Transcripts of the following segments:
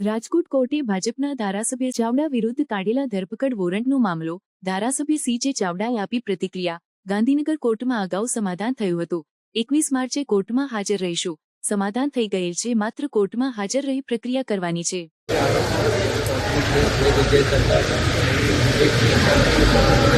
રાજકોટ કોર્ટે ભાજપના ધારાસભ્ય ચાવડા વિરુદ્ધ કાઢેલા ધરપકડ વોરંટનો મામલો ધારાસભ્ય સી જે ચાવડાએ આપી પ્રતિક્રિયા. ગાંધીનગર કોર્ટમાં અગાઉ સમાધાન થયું હતું. એકવીસ માર્ચે કોર્ટમાં હાજર રહીશું. સમાધાન થઈ ગયેલ છે, માત્ર કોર્ટમાં હાજર રહી પ્રક્રિયા કરવાની છે. કોર્ટની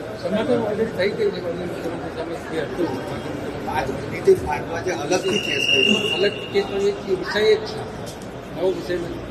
અલગથી કેસ કર્યો અલગ કેસ એક વિષય જ છે. નવો વિષય નથી.